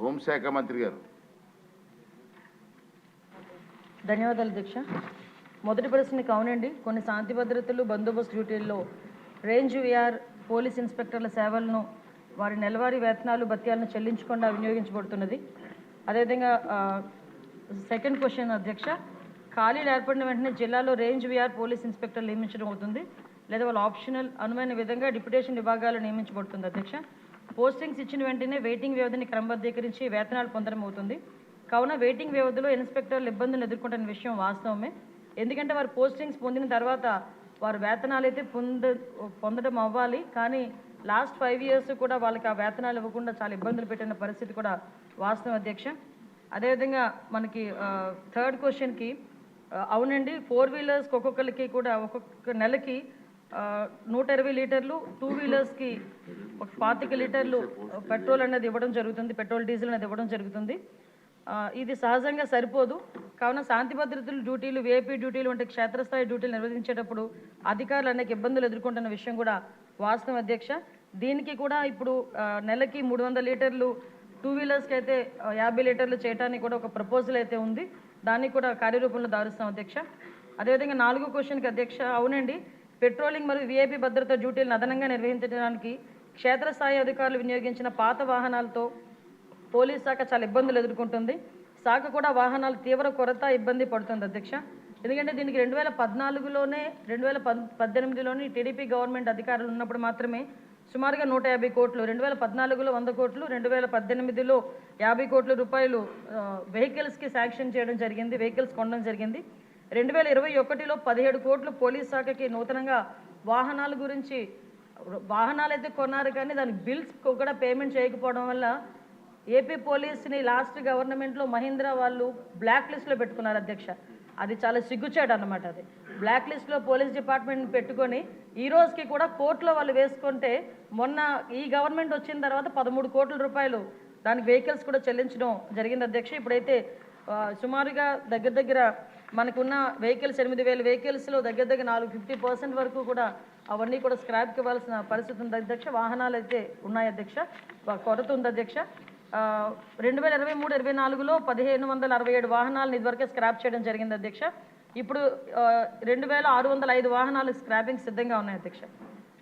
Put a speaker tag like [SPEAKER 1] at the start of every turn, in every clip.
[SPEAKER 1] హోంశాఖ మంత్రి గారు.
[SPEAKER 2] ధన్యవాదాలు అధ్యక్ష మొదటి ప్రశ్నకు అవునండి. కొన్ని శాంతి భద్రతలు బందోబస్తు డ్యూటీల్లో రేంజ్ విఆర్ పోలీస్ ఇన్స్పెక్టర్ల సేవలను వారి నెలవారీ వేతనాలు భత్యాలను చెల్లించకుండా వినియోగించబడుతున్నది. అదేవిధంగా సెకండ్ క్వశ్చన్ అధ్యక్ష. ఖాళీలు ఏర్పడిన వెంటనే జిల్లాలో రేంజ్ విఆర్ పోలీస్ ఇన్స్పెక్టర్ నియమించడం అవుతుంది. లేదా వాళ్ళ ఆప్షనల్ అనుమైన విధంగా డిప్యుటేషన్ విభాగాలు నియమించబడుతుంది అధ్యక్ష. పోస్టింగ్స్ ఇచ్చిన వెంటనే వెయిటింగ్ వ్యవధిని క్రమబద్ధీకరించి వేతనాలు పొందడం అవుతుంది. కావున వెయిటింగ్ వ్యవధిలో ఇన్స్పెక్టర్లు ఇబ్బందులు ఎదుర్కొంటున్న విషయం వాస్తవమే. ఎందుకంటే వారు పోస్టింగ్స్ పొందిన తర్వాత వారు వేతనాలు అయితే పొంద పొందడం అవ్వాలి. కానీ లాస్ట్ ఫైవ్ ఇయర్స్ కూడా వాళ్ళకి ఆ వేతనాలు ఇవ్వకుండా చాలా ఇబ్బందులు పెట్టిన పరిస్థితి కూడా వాస్తవం అధ్యక్ష. అదేవిధంగా మనకి థర్డ్ క్వశ్చన్కి అవునండి ఫోర్ వీలర్స్కి ఒక్కొక్కరికి కూడా ఒక్కొక్క నెలకి నూట ఇరవై లీటర్లు టూ వీలర్స్కి ఒక పాతిక లీటర్లు పెట్రోల్ అనేది ఇవ్వడం జరుగుతుంది పెట్రోల్ డీజిల్ అనేది ఇవ్వడం జరుగుతుంది. ఇది సహజంగా సరిపోదు. కావున శాంతి భద్రతలు డ్యూటీలు వేపీ డ్యూటీలు వంటి క్షేత్రస్థాయి డ్యూటీలు నిర్వహించేటప్పుడు అధికారులు అనేక ఇబ్బందులు ఎదుర్కొంటున్న విషయం కూడా వాస్తవం అధ్యక్ష. దీనికి కూడా ఇప్పుడు నెలకి మూడు వందల లీటర్లు టూ వీలర్స్కి అయితే యాభై లీటర్లు చేయడానికి కూడా ఒక ప్రపోజల్ అయితే ఉంది. దాన్ని కూడా కార్యరూపంలో దారుస్తాం అధ్యక్ష. అదేవిధంగా నాలుగో క్వశ్చన్కి అధ్యక్ష అవునండి. పెట్రోలింగ్ మరియు విఐపి భద్రత డ్యూటీలను అదనంగా నిర్వహించడానికి క్షేత్రస్థాయి అధికారులు వినియోగించిన పాత వాహనాలతో పోలీస్ శాఖ చాలా ఇబ్బందులు ఎదుర్కొంటుంది. శాఖ కూడా వాహనాలు తీవ్ర కొరత ఇబ్బంది పడుతుంది అధ్యక్ష. ఎందుకంటే దీనికి రెండు వేల పద్నాలుగులోనే రెండు వేల పద్ పద్దెనిమిదిలోని టీడీపీ గవర్నమెంట్ అధికారులు ఉన్నప్పుడు మాత్రమే సుమారుగా నూట యాభై కోట్లు రెండు వేల పద్నాలుగులో వంద కోట్లు రెండు వేల పద్దెనిమిదిలో యాభై కోట్ల రూపాయలు వెహికల్స్కి శాంక్షన్ చేయడం జరిగింది వెహికల్స్ కొనడం జరిగింది. రెండు వేల ఇరవై ఒకటిలో పదిహేడు కోట్లు పోలీస్ శాఖకి నూతనంగా వాహనాల గురించి వాహనాలు అయితే కొన్నారు కానీ దానికి బిల్స్ కూడా పేమెంట్ చేయకపోవడం వల్ల ఏపీ పోలీస్ని లాస్ట్ గవర్నమెంట్లో మహీంద్రా వాళ్ళు బ్లాక్ లిస్ట్లో పెట్టుకున్నారు అధ్యక్ష. అది చాలా సిగ్గుచేటు అనమాట అది. బ్లాక్ లిస్ట్లో పోలీస్ డిపార్ట్మెంట్ పెట్టుకొని ఈ రోజుకి కూడా కోర్టులో వాళ్ళు వేసుకుంటే మొన్న ఈ గవర్నమెంట్ వచ్చిన తర్వాత పదమూడు కోట్ల రూపాయలు దానికి వెహికల్స్ కూడా చెల్లించడం జరిగింది అధ్యక్ష. ఇప్పుడైతే సుమారుగా దగ్గర దగ్గర మనకున్న వెహికల్స్ ఎనిమిది వేల వెహికల్స్లో దగ్గర దగ్గర నాలుగు ఫిఫ్టీ పర్సెంట్ వరకు కూడా అవన్నీ కూడా స్క్రాప్కి ఇవ్వాల్సిన పరిస్థితి ఉంది. అధ్యక్ష వాహనాలు అయితే ఉన్నాయి అధ్యక్ష. కొరత ఉంది అధ్యక్ష. ఆ, రెండు వేల ఇరవై మూడు ఇరవై నాలుగులో పదిహేను వందల అరవై ఏడు వాహనాలను ఇదివరకే స్క్రాప్ చేయడం జరిగింది అధ్యక్ష. ఇప్పుడు రెండు వేల ఆరు వందల ఐదు వాహనాలు స్క్రాపింగ్ సిద్ధంగా ఉన్నాయి అధ్యక్ష.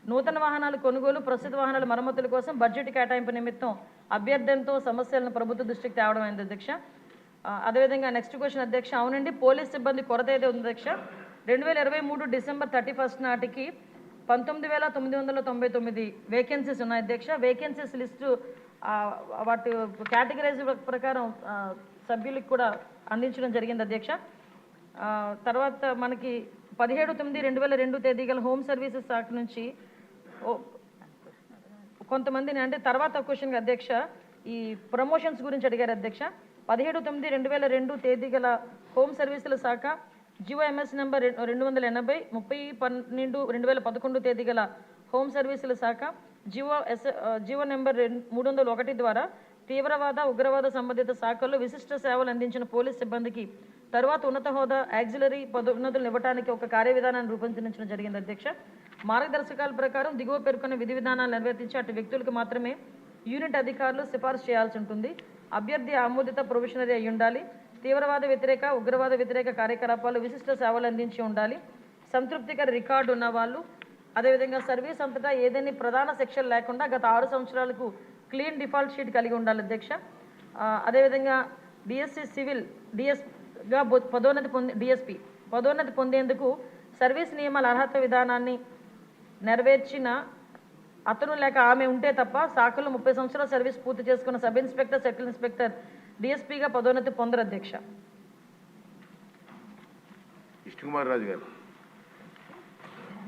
[SPEAKER 2] నూతన వాహనాల కొనుగోలు ప్రస్తుత వాహనాల మరమ్మతుల కోసం బడ్జెట్ కేటాయింపు నిమిత్తం అభ్యర్థనతో సమస్యలను ప్రభుత్వ దృష్టికి తేవడం అయింది అధ్యక్ష. అదేవిధంగా నెక్స్ట్ క్వశ్చన్ అధ్యక్ష అవునండి పోలీస్ సిబ్బంది కొరత అయితే ఉంది అధ్యక్ష? రెండు వేల ఇరవై మూడు డిసెంబర్ థర్టీ ఫస్ట్ నాటికి పంతొమ్మిది వేల తొమ్మిది వందల తొంభై తొమ్మిది వేకెన్సీస్ ఉన్నాయి అధ్యక్ష. వేకెన్సీస్ లిస్టు వాటి కేటగిరైజ్ ప్రకారం సభ్యులకు కూడా అందించడం జరిగింది అధ్యక్ష. తర్వాత మనకి పదిహేడు తొమ్మిది రెండు వేల రెండు తేదీ గల హోమ్ సర్వీసెస్ శాఖ నుంచి కొంతమందిని అంటే తర్వాత క్వశ్చన్ అధ్యక్ష ఈ ప్రమోషన్స్ గురించి అడిగారు అధ్యక్ష. పదిహేడు తొమ్మిది రెండు వేల రెండు తేదీ గల హోమ్ సర్వీసుల శాఖ జిఓఎంఎస్ ఎంఎస్ నెంబర్ రెండు వందల ఎనభై ముప్పై పన్నెండు రెండు వేల పదకొండు తేదీ గల హోమ్ సర్వీసుల శాఖ జివో ఎస్ జివో నెంబర్ రెండు మూడు వందల ఒకటి ద్వారా తీవ్రవాద ఉగ్రవాద సంబంధిత శాఖల్లో విశిష్ట సేవలు అందించిన పోలీస్ సిబ్బందికి తర్వాత ఉన్నత హోదా యాక్సిలరీ పదోన్నతులు ఇవ్వడానికి ఒక కార్యవిధానాన్ని రూపొందించడం జరిగింది అధ్యక్ష. మార్గదర్శకాల ప్రకారం దిగువ పేర్కొన్న విధి విధానాలు నిర్వర్తించి అటు వ్యక్తులకు మాత్రమే యూనిట్ అధికారులు సిఫార్సు చేయాల్సి ఉంటుంది. అభ్యర్థి ఆమోదిత ప్రొవిషనరీ అయి ఉండాలి. తీవ్రవాద వ్యతిరేక ఉగ్రవాద వ్యతిరేక కార్యకలాపాలు విశిష్ట సేవలు అందించి ఉండాలి. సంతృప్తికర రికార్డు ఉన్న వాళ్ళు అదేవిధంగా సర్వీస్ అంతటా ఏదైనా ప్రధాన సెక్షన్ లేకుండా గత ఆరు సంవత్సరాలకు క్లీన్ డిఫాల్ట్ షీట్ కలిగి ఉండాలి అధ్యక్ష. అదేవిధంగా డిఎస్సి సివిల్ డిఎస్గా పదోన్నతి పొంది డిఎస్పి పదోన్నతి పొందేందుకు సర్వీస్ నియమాల అర్హత విధానాన్ని నెరవేర్చిన అతను లేక ఆమె ఉంటే తప్ప శాఖలో ముప్పై సంవత్సరాల సర్వీస్ పూర్తి చేసుకున్న సబ్ ఇన్స్పెక్టర్ సర్కిల్ ఇన్స్పెక్టర్ డిఎస్పీగా పదోన్నతి పొందరు అధ్యక్ష.
[SPEAKER 1] విష్ణుకుమార్ రాజు గారు.